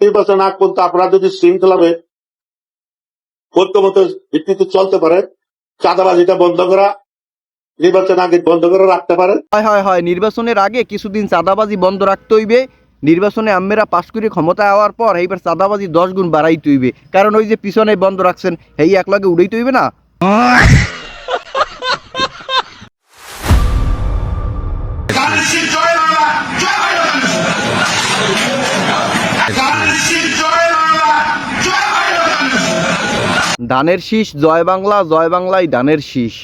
নির্বাচন আগ পর্যন্ত আপনারা যদি শৃঙ্খলাভাবে ঐক্যমত ভিত্তিতে চলতে পারে চাঁদাবাজিটা বন্ধ করা, নির্বাচন আগে বন্ধ করে রাখতে হয় হয় হয়, নির্বাচনের আগে কিছুদিন চাঁদাবাজি বন্ধ রাখতে হইবে। নির্বাচনে আম্মেরা পাশ করে ক্ষমতায় আওয়ার পর এইবার চাঁদাবাজি দশ গুণ বাড়াইতে হইবে। কারণ ওই যে পিছনে বন্ধ রাখছেন এই একলাগে উড়াইতে হইবে না? ধানের শীষ, জয় বাংলা, জয় বাংলায় ধানের শীষ।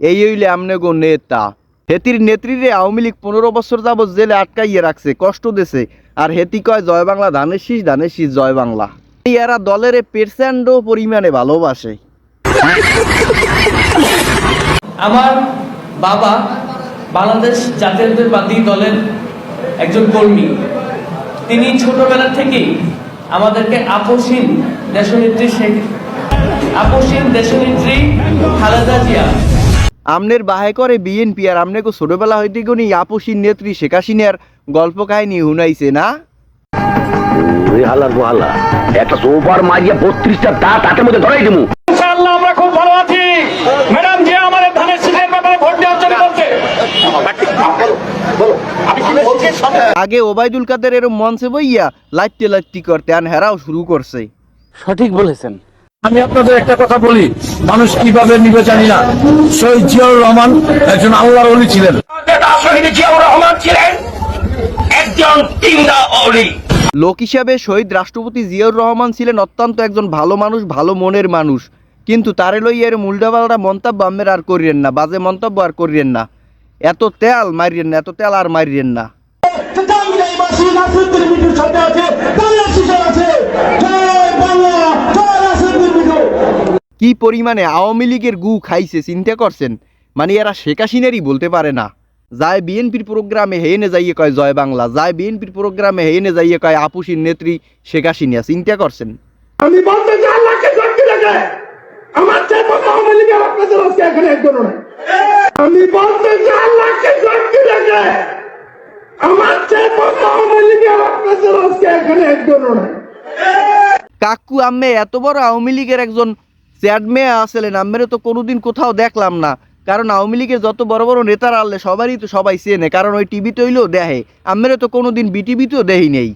এই হইলে আমনে গো নেতা। হেতির নেত্রীরে আওয়ামী লীগ পনেরো বছর যাবৎ জেলে আটকাইয়ে রাখছে, কষ্ট দেছে। আর হেতি কয়, জয় বাংলা ধানের শীষ ধানের শীষ, জয় বাংলা। এরা দলের পেরসেন্ড পরিমাণে ভালোবাসে। আমার বাবা বাংলাদেশ জাতীয়তাবাদী দলের একজন কর্মী। তিনি ছোটবেলা থেকেই আমাদেরকে আপসীন দেশনেত্রী শেখ আপসীন দেশনেত্রী খালেদা জিয়া। আমনের বাহে করে বিএনপি আর আমনে গো ছোটবেলা হইতে গনি আপসীর নেত্রী শেখ হাসিনার গল্প কাহিনী হুনাইছে না? ওই হালার একটা সোফার মারিয়া বত্রিশটা দাঁত হাতের মধ্যে ধরাই দিমু ইনশাআল্লাহ আমরা খুব ভালো আছি ম্যাডাম যে আমাদের ধানের শীষের ব্যাপারে ভোট দেওয়ার জন্য বলছে আগে ওবায়দুল কাদের এরম মঞ্চে বইয়া লাইটতে লাইটটি করতে আন হেরাও শুরু করছে। সঠিক বলেছেন। আমি আপনাদের একটা কথা বলি মানুষ কীভাবে নিবে জানি না। শহীদ জিয়াউর রহমান একজন আল্লাহর অলি ছিলেন। জিয়াউর রহমান ছিলেন একজন তিনদা অলি। লোক হিসাবে শহীদ রাষ্ট্রপতি জিয়াউর রহমান ছিলেন অত্যন্ত একজন ভালো মানুষ ভালো মনের মানুষ। কিন্তু তারে লইয়া এর উল্টাপাল্টা মন্তব্য আমের আর করিয়েন না বাজে মন্তব্য আর করিয়েন না। এত তেল মারিয়েন না এত তেল আর মারিয়েন না। কি পরিমাণে আওয়ামী লীগের গু খাইছে চিন্তা করছেন? মানে এরা শেখ হাসিনারই বলতে পারে না। যায় বিএনপির প্রোগ্রামে হেনে যাইয়ে কয় জয় বাংলা যায় বিএনপির প্রোগ্রামে হেনে যাইয়ে কয় আপুসির নেত্রী শেখ হাসিনা চিন্তা করছেন? আমি বলতে চাই আল্লাহকে শক্তি লাগে। আমার চেয়ে বড় আওয়ামী লীগের আপনাদের আজকে এখানে একজন আমি বলতে চাই আল্লাহকে কাকু, আম্মে, এত বড় আওয়ামী লীগের একজন চ্যাড মেয়ে আসলেন আম্মেরও তো কোনোদিন কোথাও দেখলাম না। কারণ আওয়ামী লীগের যত বড় বড় নেতারা আনলে সবারই তো সবাই চেনে, কারণ ওই টিভিতে হইলেও দেখে। আম্মেরও তো কোনোদিন বিটিভিতেও দেহি নেই।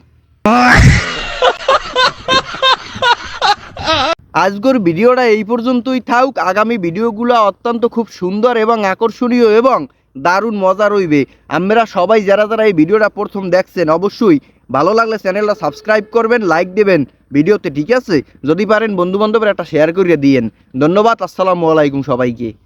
আজকের ভিডিওটা এই পর্যন্তই থাক আগামী ভিডিওগুলো অত্যন্ত খুব সুন্দর এবং আকর্ষণীয় এবং দারুণ মজা রইবে। আমরা সবাই যারা যারা এই ভিডিওটা প্রথম দেখছেন, অবশ্যই ভালো লাগলে চ্যানেলটা সাবস্ক্রাইব করবেন, লাইক দেবেন। ভিডিওতে ঠিক আছে? যদি পারেন বন্ধুবান্ধবের একটা শেয়ার করিয়ে দিয়েন। ধন্যবাদ, আসসালামু আলাইকুম সবাইকে।